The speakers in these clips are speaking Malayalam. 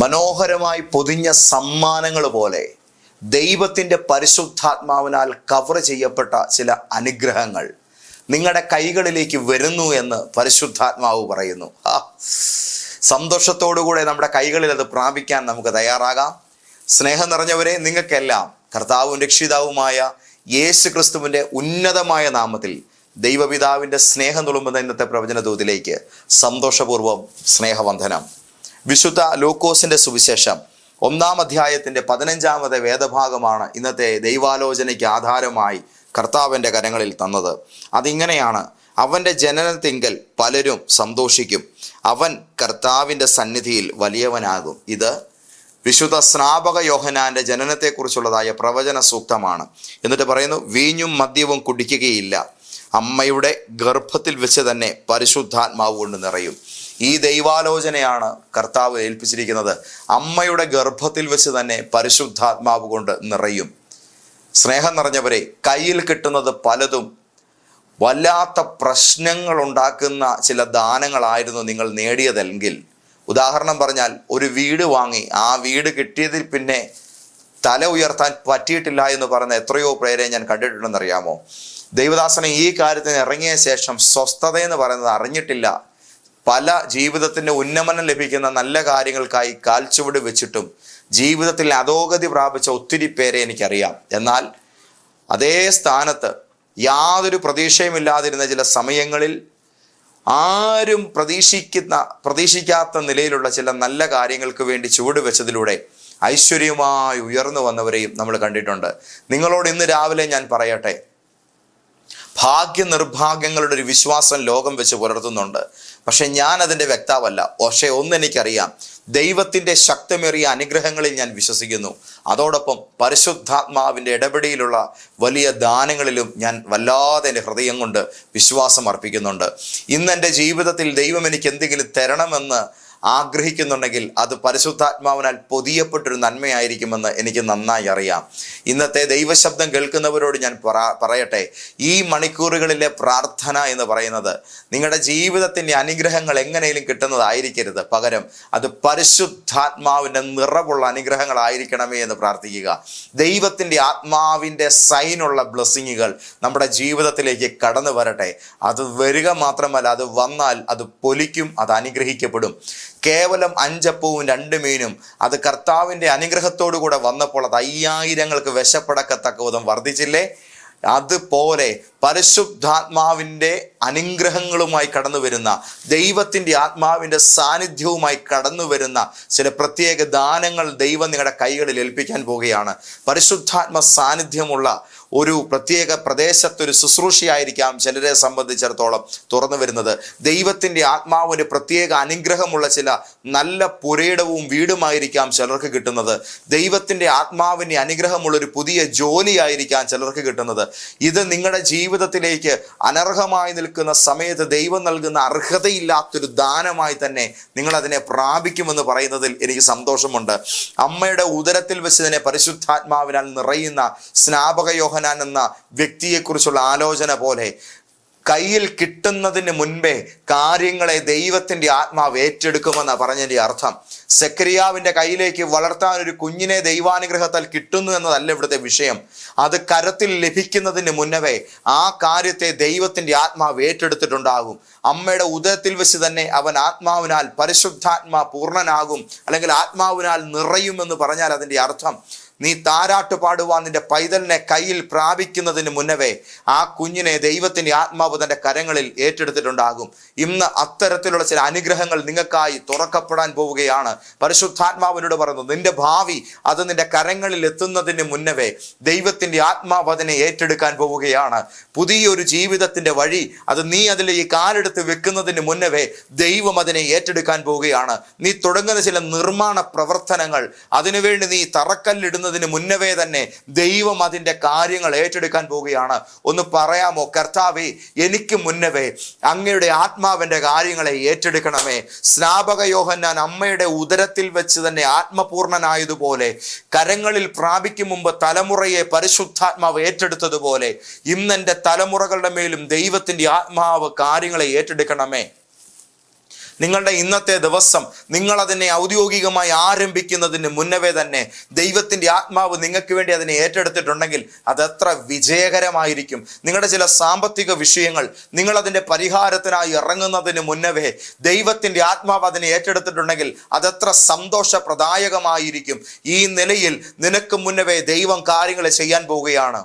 മനോഹരമായി പൊതിഞ്ഞ സമ്മാനങ്ങൾ പോലെ ദൈവത്തിന്റെ പരിശുദ്ധാത്മാവിനാൽ കവർ ചെയ്യപ്പെട്ട ചില അനുഗ്രഹങ്ങൾ നിങ്ങളുടെ കൈകളിലേക്ക് വരുന്നു എന്ന് പരിശുദ്ധാത്മാവ് പറയുന്നു. സന്തോഷത്തോടുകൂടെ നമ്മുടെ കൈകളിൽ അത് പ്രാപിക്കാൻ നമുക്ക് തയ്യാറാകാം. സ്നേഹം നിറഞ്ഞവരെ നിങ്ങൾക്കെല്ലാം കർത്താവും രക്ഷിതാവുമായ യേശു ക്രിസ്തുവിന്റെ ഉന്നതമായ നാമത്തിൽ ദൈവപിതാവിന്റെ സ്നേഹം തുളുമ്പുന്ന ഇന്നത്തെ പ്രവചന ദൂതിലേക്ക് സന്തോഷപൂർവം സ്നേഹവന്ദനം. വിശുദ്ധ ലൂക്കോസിന്റെ സുവിശേഷം ഒന്നാം അധ്യായത്തിന്റെ പതിനഞ്ചാമത്തെ വേദഭാഗമാണ് ഇന്നത്തെ ദൈവാലോചനയ്ക്ക് ആധാരമായി കർത്താവിന്റെ കരങ്ങളിൽ തന്നത്. അതിങ്ങനെയാണ് അവന്റെ ജനനത്തിങ്കൽ പലരും സന്തോഷിക്കും. അവൻ കർത്താവിന്റെ സന്നിധിയിൽ വലിയവനാകും. ഇത് വിശുദ്ധ സ്നാപക യോഹനാന്റെ ജനനത്തെക്കുറിച്ചുള്ളതായ പ്രവചന സൂക്തമാണ്. എന്നിട്ട് പറയുന്നു വീഞ്ഞും മദ്യവും കുടിക്കുകയില്ല. അമ്മയുടെ ഗർഭത്തിൽ വെച്ച് തന്നെ പരിശുദ്ധാത്മാവ് കൊണ്ട് നിറയും. ഈ ദൈവാലോചനയാണ് കർത്താവ് ഏൽപ്പിച്ചിരിക്കുന്നത്. അമ്മയുടെ ഗർഭത്തിൽ വെച്ച് തന്നെ പരിശുദ്ധാത്മാവ് കൊണ്ട് നിറയും. സ്നേഹം നിറഞ്ഞവരെ കയ്യിൽ കിട്ടുന്നത് പലതും വല്ലാത്ത പ്രശ്നങ്ങൾ ഉണ്ടാക്കുന്ന ചില ദാനങ്ങളായിരുന്നു നിങ്ങൾ നേടിയതെങ്കിൽ. ഉദാഹരണം പറഞ്ഞാൽ ഒരു വീട് വാങ്ങി ആ വീട് കിട്ടിയതിൽ പിന്നെ തല ഉയർത്താൻ പറ്റിയിട്ടില്ല എന്ന് പറഞ്ഞ എത്രയോ പേരെ ഞാൻ കണ്ടിട്ടുണ്ടെന്നറിയാമോ? ദൈവദാസനെ ഈ കാര്യത്തിന് ഇറങ്ങിയ ശേഷം സ്വസ്ഥത എന്ന് പറയുന്നത് അറിഞ്ഞിട്ടില്ല. പല ജീവിതത്തിന്റെ ഉന്നമനം ലഭിക്കുന്ന നല്ല കാര്യങ്ങൾക്കായി കാൽച്ചുവട് വെച്ചിട്ടും ജീവിതത്തിൽ അധോഗതി പ്രാപിച്ച ഒത്തിരി പേരെ എനിക്കറിയാം. എന്നാൽ അതേ സ്ഥാനത്ത് യാതൊരു പ്രതീക്ഷയുമില്ലാതിരുന്ന ചില സമയങ്ങളിൽ ആരും പ്രതീക്ഷിക്കുന്ന പ്രതീക്ഷിക്കാത്ത നിലയിലുള്ള ചില നല്ല കാര്യങ്ങൾക്ക് വേണ്ടി ചുവട് വെച്ചതിലൂടെ ഐശ്വര്യമായി ഉയർന്നു വന്നവരെയും നമ്മൾ കണ്ടിട്ടുണ്ട്. നിങ്ങളോട് ഇന്ന് രാവിലെ ഞാൻ പറയട്ടെ ഭാഗ്യ നിർഭാഗ്യങ്ങളുടെ ഒരു വിശ്വാസം ലോകം വെച്ച് പുലർത്തുന്നുണ്ട്. പക്ഷെ ഞാൻ അതിന്റെ വ്യക്താവല്ല. പക്ഷേ ഒന്നെനിക്കറിയാം ദൈവത്തിന്റെ ശക്തമേറിയ അനുഗ്രഹങ്ങളിൽ ഞാൻ വിശ്വസിക്കുന്നു. അതോടൊപ്പം പരിശുദ്ധാത്മാവിന്റെ ഇടപെടിയിലുള്ള വലിയ ദാനങ്ങളിലും ഞാൻ വല്ലാതെ എന്റെ ഹൃദയം കൊണ്ട് വിശ്വാസം അർപ്പിക്കുന്നുണ്ട്. ഇന്ന് എന്റെ ജീവിതത്തിൽ ദൈവം എനിക്ക് എന്തെങ്കിലും തരണമെന്ന് ആഗ്രഹിക്കുന്നുണ്ടെങ്കിൽ അത് പരിശുദ്ധാത്മാവിനാൽ പൊതിയപ്പെട്ടൊരു നന്മയായിരിക്കുമെന്ന് എനിക്ക് നന്നായി അറിയാം. ഇന്നത്തെ ദൈവശബ്ദം കേൾക്കുന്നവരോട് ഞാൻ പറ- പറയട്ടെ. ഈ മണിക്കൂറുകളിലെ പ്രാർത്ഥന എന്ന് പറയുന്നത് നിങ്ങളുടെ ജീവിതത്തിന്റെ അനുഗ്രഹങ്ങൾ എങ്ങനെയും കിട്ടുന്നതായിരിക്കരുത്. പകരം അത് പരിശുദ്ധാത്മാവിന്റെ നിറവുള്ള അനുഗ്രഹങ്ങളായിരിക്കണമേ എന്ന് പ്രാർത്ഥിക്കുക. ദൈവത്തിന്റെ ആത്മാവിന്റെ സൈനുള്ള ബ്ലെസ്സിങ്ങുകൾ നമ്മുടെ ജീവിതത്തിലേക്ക് കടന്നു വരട്ടെ. അത് വരിക മാത്രമല്ല അത് വന്നാൽ അത് പൊലിക്കും അത് അനുഗ്രഹിക്കപ്പെടും. കേവലം അഞ്ചപ്പവും രണ്ട് മീനും. അത് കർത്താവിന്റെ അനുഗ്രഹത്തോടുകൂടെ വന്നപ്പോൾ അത് അയ്യായിരങ്ങൾക്ക് വിശപ്പടക്കത്തക്ക വിധം വർദ്ധിച്ചില്ലേ? അതുപോലെ പരിശുദ്ധാത്മാവിന്റെ അനുഗ്രഹങ്ങളുമായി കടന്നു വരുന്ന ദൈവത്തിന്റെ ആത്മാവിന്റെ സാന്നിധ്യവുമായി കടന്നു വരുന്ന ചില പ്രത്യേക ദാനങ്ങൾ ദൈവം നിങ്ങളുടെ കൈകളിൽ ഏൽപ്പിക്കാൻ പോവുകയാണ്. പരിശുദ്ധാത്മ സാന്നിധ്യമുള്ള ഒരു പ്രത്യേക പ്രദേശത്തൊരു ശുശ്രൂഷയായിരിക്കാം ചിലരെ സംബന്ധിച്ചിടത്തോളം തുറന്നു വരുന്നത്. ദൈവത്തിന്റെ ആത്മാവിന് പ്രത്യേക അനുഗ്രഹമുള്ള ചില നല്ല പുരയിടവും വീടുമായിരിക്കാം ചിലർക്ക് കിട്ടുന്നത്. ദൈവത്തിന്റെ ആത്മാവിന്റെ അനുഗ്രഹമുള്ളൊരു പുതിയ ജോലിയായിരിക്കാം ചിലർക്ക് കിട്ടുന്നത്. ഇത് നിങ്ങളുടെ ജീവിതത്തിലേക്ക് അനർഹമായി നിൽക്കുന്ന സമയത്ത് ദൈവം നൽകുന്ന അർഹതയില്ലാത്തൊരു ദാനമായി തന്നെ നിങ്ങളതിനെ പ്രാപിക്കുമെന്ന് പറയുന്നതിൽ എനിക്ക് സന്തോഷമുണ്ട്. അമ്മയുടെ ഉദരത്തിൽ വെച്ച് തന്നെ പരിശുദ്ധാത്മാവിനാൽ നിറയുന്ന സ്നാപക യോഹനാൻ എന്ന വ്യക്തിയെക്കുറിച്ചുള്ള ആലോചന പോലെ കയ്യിൽ കിട്ടുന്നതിന് മുൻപേ കാര്യങ്ങളെ ദൈവത്തിന്റെ ആത്മാവ് ഏറ്റെടുക്കുമെന്ന പറഞ്ഞതിന്റെ അർത്ഥം. സെക്രിയാവിന്റെ കയ്യിലേക്ക് വളർത്താൻ ഒരു കുഞ്ഞിനെ ദൈവാനുഗ്രഹത്താൽ കിട്ടുന്നു എന്നതല്ല ഇവിടുത്തെ വിഷയം. അത് കരത്തിൽ ലഭിക്കുന്നതിന് മുന്നവേ ആ കാര്യത്തെ ദൈവത്തിന്റെ ആത്മാവ് ഏറ്റെടുത്തിട്ടുണ്ടാകും. അമ്മയുടെ ഉദയത്തിൽ വെച്ച് തന്നെ അവൻ ആത്മാവിനാൽ പരിശുദ്ധാത്മാ പൂർണനാകും അല്ലെങ്കിൽ ആത്മാവിനാൽ നിറയുമെന്ന് പറഞ്ഞാൽ അതിന്റെ അർത്ഥം നീ താരാട്ട് പാടുവാൻ നിന്റെ പൈതലിനെ കയ്യിൽ പ്രാപിക്കുന്നതിന് മുന്നവേ ആ കുഞ്ഞിനെ ദൈവത്തിന്റെ ആത്മാവ് തന്റെ കരങ്ങളിൽ ഏറ്റെടുത്തിട്ടുണ്ടാകും. ഇന്ന് അത്തരത്തിലുള്ള ചില അനുഗ്രഹങ്ങൾ നിങ്ങൾക്കായി തുറക്കപ്പെടാൻ പോവുകയാണ്. പരിശുദ്ധാത്മാവിനോട് പറയുന്നു നിന്റെ ഭാവി അത് നിന്റെ കരങ്ങളിൽ എത്തുന്നതിന് മുന്നവേ ദൈവത്തിന്റെ ആത്മാവ് അതിനെ ഏറ്റെടുക്കാൻ പോവുകയാണ്. പുതിയൊരു ജീവിതത്തിന്റെ വഴി അത് നീ അതിൽ ഈ കാലെടുത്ത് വെക്കുന്നതിന് മുന്നവേ ദൈവം അതിനെ ഏറ്റെടുക്കാൻ പോവുകയാണ്. നീ തുടങ്ങുന്ന ചില നിർമ്മാണ പ്രവർത്തനങ്ങൾ അതിനുവേണ്ടി നീ തറക്കല്ലിടുന്നതിന് മുന്നവേ തന്നെ ദൈവം അതിന്റെ കാര്യങ്ങൾ ഏറ്റെടുക്കാൻ പോവുകയാണ്. ഒന്ന് പറയാമോ കർത്താവേ എനിക്ക് മുന്നവേ അങ്ങയുടെ ആത്മാവിന്റെ കാര്യങ്ങളെ ഏറ്റെടുക്കണമേ. സ്നാപക യോഹന്നാൻ അമ്മയുടെ ഉദരത്തിൽ വെച്ച് തന്നെ ആത്മപൂർണനായതുപോലെ കരങ്ങളിൽ പ്രാപിക്കും മുമ്പ് തലമുറയെ പരിശുദ്ധാത്മാവ് ഏറ്റെടുത്തതുപോലെ ഇന്നെന്റെ തലമുറകളുടെ മേലും ദൈവത്തിന്റെ ആത്മാവ് കാര്യങ്ങളെ ഏറ്റെടുക്കണമേ. നിങ്ങളുടെ ഇന്നത്തെ ദിവസം നിങ്ങൾ അതിനെ ഔദ്യോഗികമായി ആരംഭിക്കുന്നതിന് മുന്നവേ തന്നെ ദൈവത്തിന്റെ ആത്മാവ് നിങ്ങൾക്ക് വേണ്ടി അതിനെ ഏറ്റെടുത്തിട്ടുണ്ടെങ്കിൽ അതെത്ര വിജയകരമായിരിക്കും. നിങ്ങളുടെ ചില സാമ്പത്തിക വിഷയങ്ങൾ നിങ്ങൾ നിങ്ങളതിന്റെ പരിഹാരത്തിനായി ഇറങ്ങുന്നതിന് മുന്നവേ ദൈവത്തിന്റെ ആത്മാവ് അതിനെ ഏറ്റെടുത്തിട്ടുണ്ടെങ്കിൽ അതെത്ര സന്തോഷപ്രദായകമായിരിക്കും. ഈ നിലയിൽ നിനക്ക് മുന്നവേ ദൈവം കാര്യങ്ങൾ ചെയ്യാൻ പോവുകയാണ്.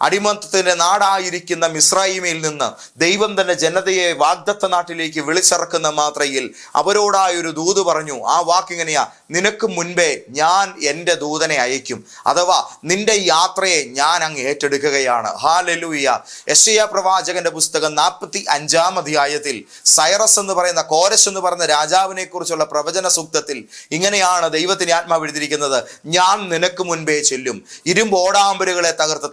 അടിമത്തത്തിന്റെ നാടായിരിക്കുന്ന മിസ്രൈമിൽ നിന്ന് ദൈവം തന്റെ ജനതയെ വാഗ്ദത്ത നാട്ടിലേക്ക് വിളിച്ചിറക്കുന്ന മാത്രയിൽ അവരോടായൊരു ദൂത് പറഞ്ഞു ആ വാക്കിങ്ങനെയാ നിനക്ക് മുൻപേ ഞാൻ എന്റെ ദൂതനെ അയക്കും അഥവാ നിന്റെ യാത്രയെ ഞാൻ അങ്ങ് ഏറ്റെടുക്കുകയാണ്. ഹാലലൂയ. യശയ പ്രവാചകന്റെ പുസ്തകം നാൽപ്പത്തി അഞ്ചാം അധ്യായത്തിൽ സൈറസ് എന്ന് പറയുന്ന കോരസ് എന്ന് പറയുന്ന രാജാവിനെ കുറിച്ചുള്ള പ്രവചന സൂക്തത്തിൽ ഇങ്ങനെയാണ് ദൈവത്തിന് ആത്മാവ് എഴുതിയിരിക്കുന്നത് ഞാൻ നിനക്ക് മുൻപേ ചെല്ലും ഇരുമ്പ് ഓടാമ്പലുകളെ തകർത്ത്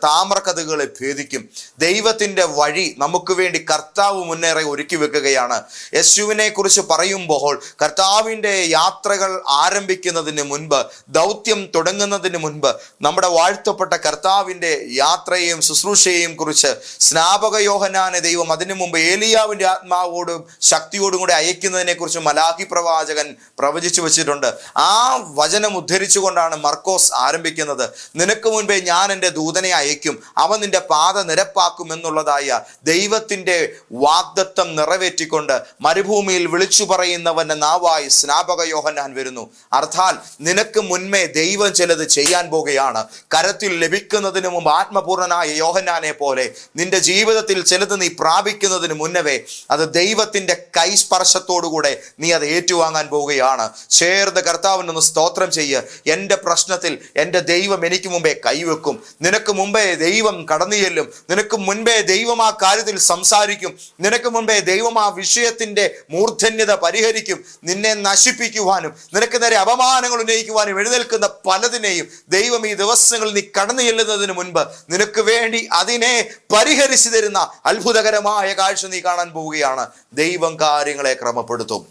താമ്രക്കഥകളെ ഭേദിക്കും. ദൈവത്തിന്റെ വഴി നമുക്ക് വേണ്ടി കർത്താവ് മുന്നേറെ ഒരുക്കി വെക്കുകയാണ്. യേശുവിനെ കുറിച്ച് പറയുമ്പോൾ കർത്താവിന്റെ യാത്രകൾ ആരംഭിക്കുന്നതിന് മുൻപ് ദൗത്യം തുടങ്ങുന്നതിന് മുൻപ് നമ്മുടെ വാഴ്ത്തപ്പെട്ട കർത്താവിന്റെ യാത്രയെയും ശുശ്രൂഷയെയും കുറിച്ച് സ്നാപക യോഹനാന ദൈവം അതിനു മുമ്പ് ഏലിയാവിന്റെ ആത്മാവോടും ശക്തിയോടും കൂടി അയക്കുന്നതിനെ കുറിച്ച് മലാഹി പ്രവാചകൻ പ്രവചിച്ചു വെച്ചിട്ടുണ്ട്. ആ വചനം ഉദ്ധരിച്ചുകൊണ്ടാണ് മർക്കോസ് ആരംഭിക്കുന്നത്. നിനക്ക് മുൻപേ ഞാൻ എന്റെ ദൂതനെ അയക്കും. അവൻ നിന്റെ പാത നിരപ്പാക്കും എന്നുള്ളതായ ദൈവത്തിന്റെ വാഗ്ദത്വം നിറവേറ്റിക്കൊണ്ട് മരുഭൂമിയിൽ വിളിച്ചു പറയുന്നവന്റെ നാവായി സ്നാപക യോഹന്നാൻ വരുന്നു. അർത്ഥാൽ നിനക്ക് മുൻമേ ദൈവം ചിലത് ചെയ്യാൻ പോകുകയാണ്. കരത്തിൽ ലഭിക്കുന്നതിന് മുമ്പ് ആത്മപൂർണനായ യോഹന്നാനെ പോലെ നിന്റെ ജീവിതത്തിൽ ചിലത് നീ പ്രാപിക്കുന്നതിന് മുന്നവേ അത് ദൈവത്തിന്റെ കൈസ്പർശത്തോടുകൂടെ നീ അത് ഏറ്റുവാങ്ങാൻ പോവുകയാണ് ചേർന്ന് കർത്താവിനൊന്ന് സ്തോത്രം ചെയ്യുക എന്റെ പ്രശ്നത്തിൽ എന്റെ ദൈവം എനിക്ക് മുമ്പേ കൈവെക്കും. നിനക്ക് മുമ്പേ ദൈവം കടന്നു ചെല്ലും. നിനക്ക് മുൻപേ ദൈവം ആ കാര്യത്തിൽ സംസാരിക്കും. നിനക്ക് മുൻപേ ദൈവം ആ വിഷയത്തിന്റെ മൂർധന്യത പരിഹരിക്കും. നിന്നെ നശിപ്പിക്കുവാനും നിനക്ക് നേരെ അപമാനങ്ങൾ ഉന്നയിക്കുവാനും എഴുന്നേൽക്കുന്ന പലതിനെയും ദൈവം ഈ ദിവസങ്ങളിൽ നീ കടന്നു ചെല്ലുന്നതിന് മുൻപ് നിനക്ക് വേണ്ടി അതിനെ പരിഹരിച്ചു തരുന്ന അത്ഭുതകരമായ കാഴ്ച നീ കാണാൻ പോവുകയാണ്. ദൈവം കാര്യങ്ങളെ ക്രമപ്പെടുത്തും.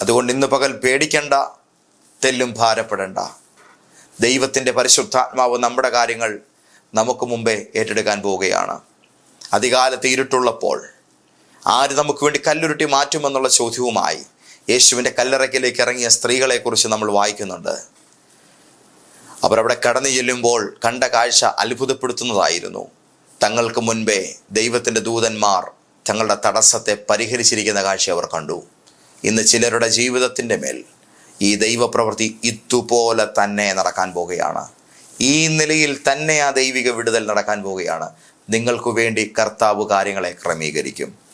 അതുകൊണ്ട് ഇന്ന് പകൽ പേടിക്കണ്ട തെല്ലും ഭാരപ്പെടണ്ട. ദൈവത്തിന്റെ പരിശുദ്ധാത്മാവ് നമ്മുടെ കാര്യങ്ങൾ നമുക്ക് മുമ്പേ ഏറ്റെടുക്കാൻ പോവുകയാണ്. അധികാലത്ത് ഇരുട്ടുള്ളപ്പോൾ ആര് നമുക്ക് വേണ്ടി കല്ലുരുട്ടി മാറ്റുമെന്നുള്ള ചോദ്യവുമായി യേശുവിന്റെ കല്ലറയ്ക്കിലേക്ക് ഇറങ്ങിയ സ്ത്രീകളെക്കുറിച്ച് നമ്മൾ വായിക്കുന്നുണ്ട്. അവരവിടെ കടന്നു ചെല്ലുമ്പോൾ കണ്ട കാഴ്ച അത്ഭുതപ്പെടുത്തുന്നതായിരുന്നു. തങ്ങൾക്ക് മുൻപേ ദൈവത്തിന്റെ ദൂതന്മാർ തങ്ങളുടെ തടസ്സത്തെ പരിഹരിച്ചിരിക്കുന്ന കാഴ്ച അവർ കണ്ടു. ഇന്ന് ചിലരുടെ ജീവിതത്തിന്റെ മേൽ ഈ ദൈവപ്രവൃത്തി ഇതുപോലെ തന്നെ നടക്കാൻ പോവുകയാണ്. ഈ നിലയിൽ തന്നെ ആ ദൈവിക വിടുതൽ നടക്കാൻ പോവുകയാണ്. നിങ്ങൾക്കു വേണ്ടി കർത്താവ് കാര്യങ്ങളെ ക്രമീകരിക്കും.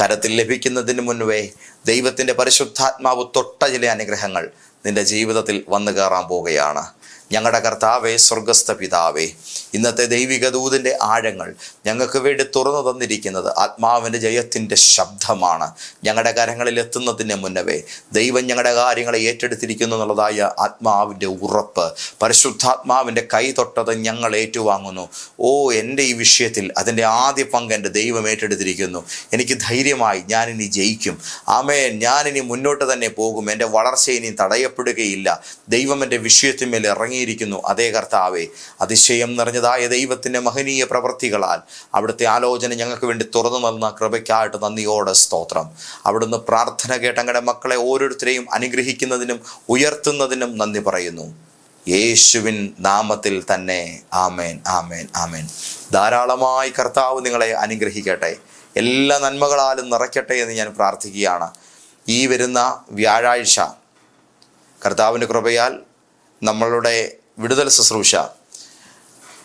കരത്തിൽ ലഭിക്കുന്നതിന് മുൻപേ ദൈവത്തിന്റെ പരിശുദ്ധാത്മാവ് തൊട്ട ചില അനുഗ്രഹങ്ങൾ നിന്റെ ജീവിതത്തിൽ വന്നു കയറാൻ പോവുകയാണ്. ഞങ്ങളുടെ കർത്താവേ സ്വർഗസ്ഥ പിതാവേ ഇന്നത്തെ ദൈവിക ദൂതിന്റെ ആഴങ്ങൾ ഞങ്ങൾക്ക് വേണ്ടി തുറന്നു തന്നിരിക്കുന്നത് ആത്മാവിന്റെ ജയത്തിന്റെ ശബ്ദമാണ്. ഞങ്ങളുടെ കരങ്ങളിൽ എത്തുന്നതിന് മുന്നവേ ദൈവം ഞങ്ങളുടെ കാര്യങ്ങളെ ഏറ്റെടുത്തിരിക്കുന്നു എന്നുള്ളതായ ആത്മാവിന്റെ ഉറപ്പ് പരിശുദ്ധാത്മാവിന്റെ കൈ തൊട്ടത് ഞങ്ങൾ ഏറ്റുവാങ്ങുന്നു. ഓ എന്റെ ഈ വിഷയത്തിൽ അതിന്റെ ആദ്യ പങ്ക് എന്റെ ദൈവം ഏറ്റെടുത്തിരിക്കുന്നു. എനിക്ക് ധൈര്യമായി ഞാനിനി ജയിക്കും. ആമേൻ. ഞാനിനി മുന്നോട്ട് തന്നെ പോകും. എന്റെ വളർച്ച ഇനി തടയപ്പെടുകയില്ല. ദൈവം എന്റെ വിഷയത്തിന്മേൽ ഇറങ്ങിയിരിക്കുന്നു അതേ കർത്താവേ അതിശയം നിറഞ്ഞതായ ദൈവത്തിന്റെ മഹനീയ പ്രവൃത്തികളാൽ അവിടുത്തെ ആലോചന ഞങ്ങൾക്ക് വേണ്ടി തുറന്നു നൽകുന്ന കൃപയ്ക്കായിട്ട് നന്ദിയോടെ സ്തോത്രം. അവിടുന്ന് പ്രാർത്ഥന കേട്ടങ്ങളുടെ മക്കളെ ഓരോരുത്തരെയും അനുഗ്രഹിക്കുന്നതിനും ഉയർത്തുന്നതിനും നന്ദി പറയുന്നു. യേശുവിൻ നാമത്തിൽ തന്നെ ആമേൻ ആമേൻ ആമേൻ. ധാരാളമായി കർത്താവ് നിങ്ങളെ അനുഗ്രഹിക്കട്ടെ. എല്ലാ നന്മകളാലും നിറയ്ക്കട്ടെ എന്ന് ഞാൻ പ്രാർത്ഥിക്കുകയാണ്. ഈ വരുന്ന വ്യാഴാഴ്ച കർത്താവിന്റെ കൃപയാൽ നമ്മളുടെ വിടുതൽ ശുശ്രൂഷ.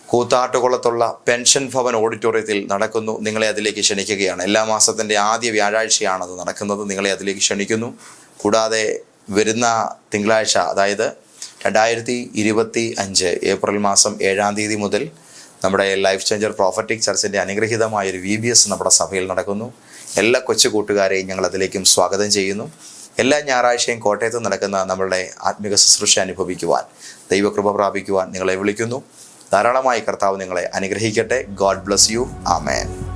കൂത്താട്ടുകുളത്തുള്ള പെൻഷൻ ഭവൻ ഓഡിറ്റോറിയത്തിൽ നടക്കുന്നു. നിങ്ങളെ അതിലേക്ക് ക്ഷണിക്കുകയാണ്. എല്ലാ മാസത്തിന്റെ ആദ്യ വ്യാഴാഴ്ചയാണ് അത് നടക്കുന്നത്. നിങ്ങളെ അതിലേക്ക് ക്ഷണിക്കുന്നു. കൂടാതെ വരുന്ന തിങ്കളാഴ്ച അതായത് രണ്ടായിരത്തി ഇരുപത്തി അഞ്ച് ഏപ്രിൽ മാസം ഏഴാം തീയതി മുതൽ നമ്മുടെ ലൈഫ് ചേഞ്ചർ പ്രോഫറ്റിക് ചർച്ചിന്റെ അനുഗ്രഹീതമായൊരു വി ബി എസ് നമ്മുടെ സഭയിൽ നടക്കുന്നു. എല്ലാ കൊച്ചു കൂട്ടുകാരെയും ഞങ്ങൾ അതിലേക്കും സ്വാഗതം ചെയ്യുന്നു. എല്ലാ ഞായറാഴ്ചയും കോട്ടയത്ത് നടക്കുന്ന നമ്മളുടെ ആത്മിക ശുശ്രൂഷ അനുഭവിക്കുവാൻ ദൈവകൃപ പ്രാപിക്കുവാൻ നിങ്ങളെ വിളിക്കുന്നു. ധാരാളമായി കർത്താവ് നിങ്ങളെ അനുഗ്രഹിക്കട്ടെ. God bless you amen